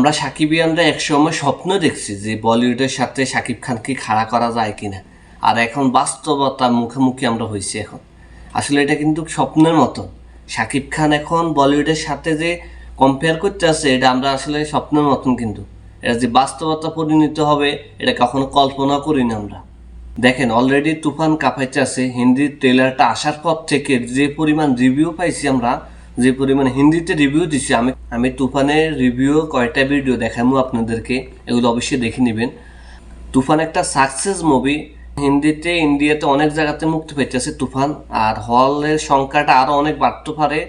আমরা সাকিব সাকিবিয়ানরা একসময় স্বপ্ন দেখছি যে বলিউডের সাথে সাকিব খানকে খাড়া করা যায় কিনা। আর এখন বাস্তবতার মুখোমুখি আমরা হয়েছি এখন। আসলে এটা কিন্তু স্বপ্নের মতো। সাকিব খান এখন বলিউডের সাথে যে কম্পেয়ার করতে আছে, এটা আমরা আসলে স্বপ্নের মতন কিন্তু। এটা যে বাস্তবতা পরিণত হবে, এটা কখনো কল্পনা করি না আমরা। দেখেন অলরেডি তুফান কাঁপাইতে আছে হিন্দি ট্রেলারটা আসার পর থেকে যে পরিমাণ রিভিউ পাইছি আমরা যে পরিমাণ হিন্দিতে রিভিউ দিছি, আমি আমি তুফানের রিভিউ কয়টা ভিডিও দেখাবো আপনাদেরকে, এগুলো অবশ্যই দেখে নেবেন। তুফান একটা সাকসেস মুভি হিন্দিতে, ইন্ডিয়াতে অনেক জায়গাতে মুক্তি পাইতেছে তুফান, আর হলের সংখ্যাটা আরও অনেক বাড়তে পারে,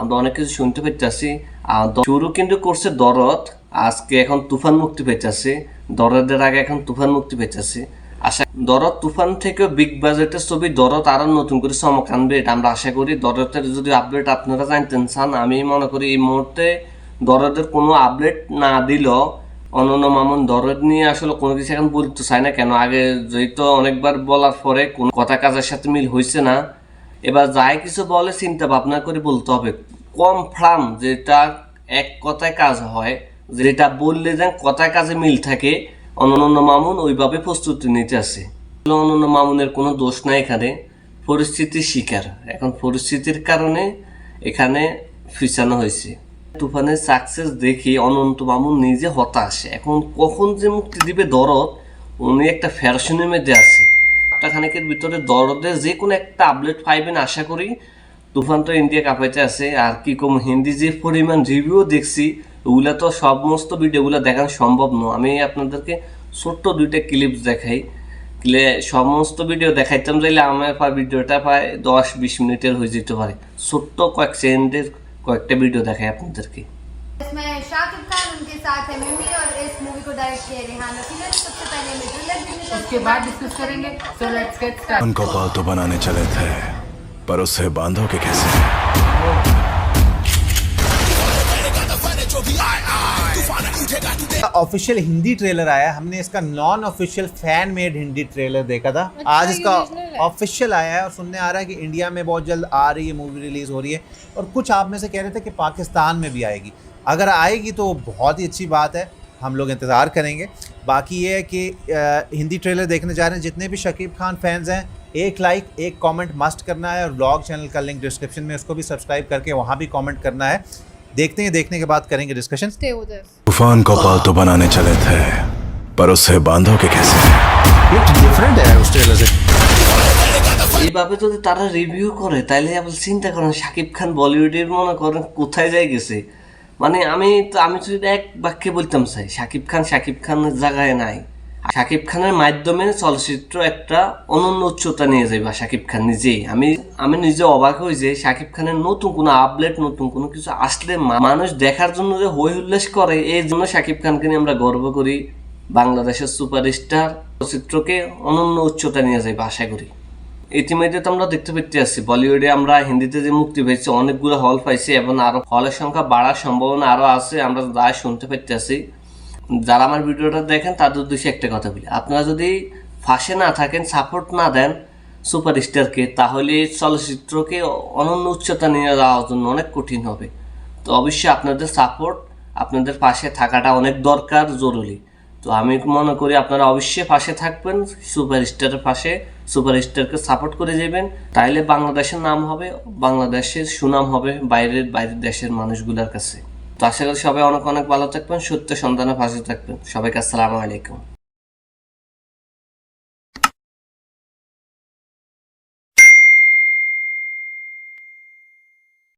আমরা অনেক কিছু শুনতে পাইতেছি। আর শুরু কিন্তু করছে দরদ, আজকে এখন তুফান মুক্তি পাইতেছে, দরদের আগে এখন তুফান মুক্তি পাইতেছে। আশা দরদ তুফান থেকে বিগ বাজেটের ছবি দরদ নতুন করে চমক আনবে, এটা আমরা আশা করি। দরদের যদি আপডেট আপনারা জানতেন চান আমি মনে করি এই মুহূর্তে দরদের কোনো আপডেট না অনন্য দরদ নিয়ে আসলে কোনো কিছু এখন বলতে চায় না, কেন আগে যেহেতু অনেকবার বলার পরে কোন কথা কাজের সাথে মিল হয়েছে না। এবার যাই কিছু বলে, চিন্তা ভাবনা করে বলতে হবে। কম ফ্রাম যেটা এক কথায় কাজ হয়, যেটা বললে যেন কথায় কাজে মিল থাকে অনন্য মামুন ওইভাবে প্রস্তুতি নিতে আছে অনন্য মামুনের কোনো দোষ নাই এখানে। পরিস্থিতির শিকার। এখন পরিস্থিতির কারণে এখানে ফিসানো হয়েছে। তুফানের সাকসেস দেখে অনন্ত মামুন নিজে হতাশ। এখন কখন যে মুক্তি দিবে দরদ, উনি একটা ফ্যাশনের মধ্যে আছে। খানিকের ভিতরে দরদের যে কোনো একটা আপডেট পাইবেন আশা করি। তুফান তো ইন্ডিয়া কাপাইতে আছে। আর কি কম হিন্দি যে পরিমাণ রিভিউ দেখছি ওগুলা তো সমস্ত ভিডিওগুলো দেখানো সম্ভব নয় আমি আপনাদেরকে ছোট্ট দুইটা ক্লিপস দেখাই ক্লে সমস্ত ভিডিও দেখাইতাম চাইলে আমার পা ভিডিওটা প্রায় দশ বিশ মিনিটের হয়ে যেতে পারে ছোট্ট কয়েক সেকেন্ডের কয়েকটা ভিডিও দেখাই আপনাদেরকে इसमें शाकिब खान उनके साथ है मिमी और इस मूवी को डायरेक्ट किया है रेहान रफी ने सबसे पहले हमें ट्रेलर भी मिला उसके बाद डिस्कस करेंगे सो लेट्स गेट स्टार्ट उनको पालतू बनाने चले थे पर उसे बांधोगे कैसे ऑफिशियल हिंदी ट्रेलर आया हमने इसका non official fan made Hindi trailer देखा था। अच्छा, आज इसका ऑफिशियल आया है और सुनने आ रहा है कि इंडिया में बहुत जल्द आ रही है मूवी रिलीज़ हो रही है। और कुछ आप में से कह रहे थे कि पाकिस्तान में भी आएगी। अगर आएगी तो बहुत ही अच्छी बात है। हम लोग इंतज़ार करेंगे। बाकी ये है कि हिंदी ट्रेलर देखने जा रहे हैं। जितने भी शकीब खान फैंस हैं एक लाइक एक कमेंट मस्ट करना है। और ब्लॉग चैनल का लिंक डिस्क्रिप्शन में उसको भी सब्सक्राइब करके वहाँ भी कमेंट करना है। देखते हैं देखने के बाद करेंगे डिस्कशन तूफान को पालतू बनाने चले थे पर उसे बांधोगे कैसे डिफरेंट है उस ट्रेलर से এইভাবে যদি তারা রিভিউ করে তাইলে আবার চিন্তা করেন শাকিব খান বলিউডের মনে করেন কোথায় যাই গেছে মানে আমি তো আমি যদি এক বাক্যে বলতাম চাই শাকিব খান শাকিব খানের জায়গায় নাই শাকিব খানের মাধ্যমে চলচ্চিত্র একটা অনন্য উচ্চতা নিয়ে যাবে শাকিব খান নিজেই। আমি আমি নিজে অবাক হই যে শাকিব খানের নতুন কোনো আপডেট নতুন কোনো কিছু আসলে মানুষ দেখার জন্য যে হই হুল্লাস করে এই জন্য শাকিব খানকে নিয়ে আমরা গর্ব করি। বাংলাদেশের সুপারস্টার চলচ্চিত্রকে অনন্য উচ্চতা নিয়ে যাবে আশা করি। ইতিমধ্যে তো আমরা দেখতে পেতে আসছি বলিউডে আমরা হিন্দিতে যে মুক্তি পেয়েছি, অনেকগুলো হল পাইছি এবং আরও হলের সংখ্যা বাড়ার সম্ভাবনা আরও আছে, আমরা যা শুনতে পেতে আসি যারা আমার ভিডিওটা দেখেন, তাদের উদ্দেশ্যে একটা কথা বলি। আপনারা যদি ফাঁসে না থাকেন সাপোর্ট না দেন সুপারস্টারকে তাহলে চলচ্চিত্রকে অনন্য উচ্চতা নিয়ে যাওয়ার জন্য অনেক কঠিন হবে। তো অবশ্যই আপনাদের সাপোর্ট আপনাদের পাশে থাকাটা অনেক দরকার, জরুরি। তো আমি মনে করি আপনারা অবশ্যই পাশে থাকবেন সুপারস্টারের পাশে সুপারস্টারকে সাপোর্ট করে যাবেন। তাইলে বাংলাদেশের নাম হবে, বাংলাদেশের সুনাম হবে বাইরের বাইরের দেশের মানুষগুলোর কাছে। তো আশা করি সবাই অনেক অনেক ভালো থাকবেন সত্য সন্ধানের পাশে থাকবেন। সবাইকে আসসালামু আলাইকুম।